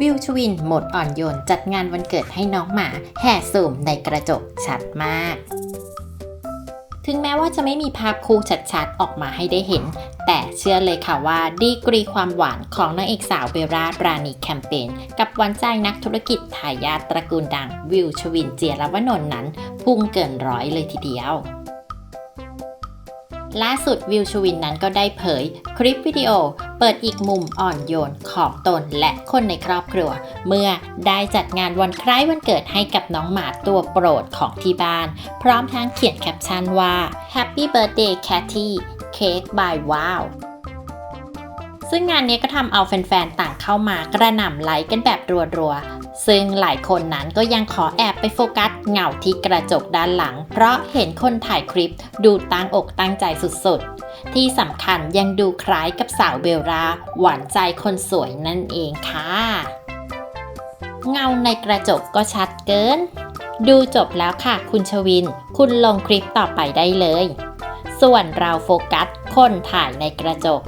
วิวชวินหมดอ่อนโยน จัดงานวันเกิดให้น้องหมา แห่สูมในกระจกชัดมาก ถึงแม้ว่าจะไม่มีภาพคู่ชัดๆ ออกมาให้ได้เห็น แต่เชื่อเลยค่ะว่าดีกรีความหวานของนางเอกสาวเบลล่าปราณีแคมเปญกับหวันใจนักธุรกิจทายาทตระกูลดัง วิวชวินเจียรวนนท์นั้น พุ่งเกินร้อยเลยทีเดียว ล่าสุดวิวชวินนั้นก็ได้เผย คลิปวิดีโอ เปิดอีกมุมอ่อนโยนของตนและคนในครอบครัว เมื่อได้จัดงานวันคล้ายวันเกิดให้กับน้องหมาตัวโปรดของที่บ้าน พร้อมทั้งเขียนแคปชั่นว่า Happy Birthday Catty Cake by Wow ซึ่งงานนี้ก็ทำเอาแฟนๆ ต่างเข้ามากระหน่ำไลค์กันแบบรัวๆ ซึ่งหลายคนนั้นก็ยังขอแอบไปโฟกัสเงาที่กระจกด้านหลัง เพราะเห็นคนถ่ายคลิปดูตั้งอกตั้งใจสุดๆ ที่สำคัญยังดูคล้ายกับสาวเบลราหวานใจคนสวยนั่นเองค่ะ เงาในกระจกก็ชัดเกิน ดูจบแล้วค่ะคุณชวิน คุณลงคลิปต่อไปได้เลย ส่วนเราโฟกัสคนถ่ายในกระจก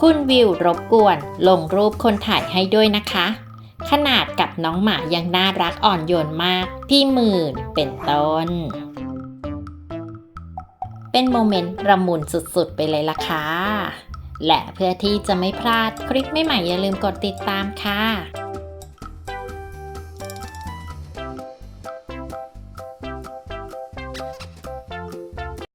คุณวิวรบกวน ลงรูปคนถ่ายให้ด้วยนะคะ ขนาดกับน้องหมายังน่ารักอ่อนโยนมาก พี่หมื่นเป็นต้น เป็นโมเมนต์ระมุนสุดๆ ไปเลยล่ะค่ะและเพื่อที่จะไม่พลาดคลิปใหม่ๆอย่าลืมกดติดตามค่ะ